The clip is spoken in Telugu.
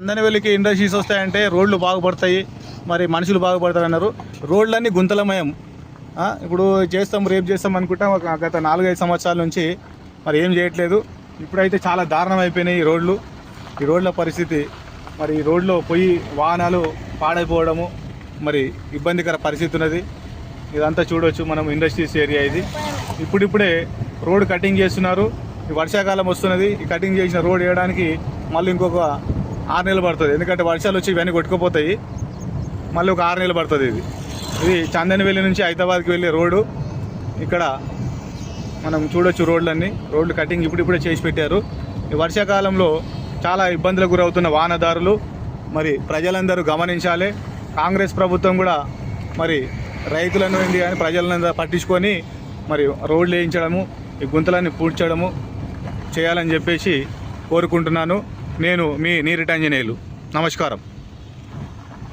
అందనవెల్లికి ఇండస్ట్రీస్ వస్తాయంటే రోడ్లు బాగుపడతాయి మరి మనుషులు బాగుపడతారు అన్నారు రోడ్లన్నీ గుంతలమయం. ఇప్పుడు చేస్తాం రేపు చేస్తాం అనుకుంటాం. ఒక గత నాలుగైదు సంవత్సరాల నుంచి మరి ఏం చేయట్లేదు. ఇప్పుడైతే చాలా దారుణం అయిపోయినాయి ఈ రోడ్లు. ఈ రోడ్ల పరిస్థితి మరి ఈ రోడ్లో పోయి వాహనాలు పాడైపోవడము మరి ఇబ్బందికర పరిస్థితి ఉన్నది. ఇదంతా చూడొచ్చు మనం ఇండస్ట్రీస్ ఏరియా ఇది. ఇప్పుడిప్పుడే రోడ్ కటింగ్ చేస్తున్నారు. ఈ వర్షాకాలం వస్తున్నది. ఈ కటింగ్ చేసిన రోడ్ వేయడానికి మళ్ళీ ఇంకొక ఆరు నెలలు పడుతుంది. ఎందుకంటే వర్షాలు వచ్చి ఇవన్నీ కొట్టుకుపోతాయి. మళ్ళీ ఒక ఆరు నెలలు పడుతుంది ఇది. ఇది చందనవెల్లి నుంచి హైదరాబాద్కి వెళ్ళే రోడ్డు. ఇక్కడ మనం చూడొచ్చు రోడ్లన్నీ. రోడ్లు కటింగ్ ఇప్పుడిప్పుడే చేసి పెట్టారు. ఈ వర్షాకాలంలో చాలా ఇబ్బందులకు గురవుతున్న వాహనదారులు మరి ప్రజలందరూ గమనించాలి. కాంగ్రెస్ ప్రభుత్వం కూడా మరి రైతులను ఏంది కానీ ప్రజలందరూ పట్టించుకొని మరి రోడ్లు వేయించడము ఈ గుంతలన్నీ పూడ్చడము చేయాలని చెప్పేసి కోరుకుంటున్నాను. నేను మీ నీరిటంజనేయులు నమస్కారం.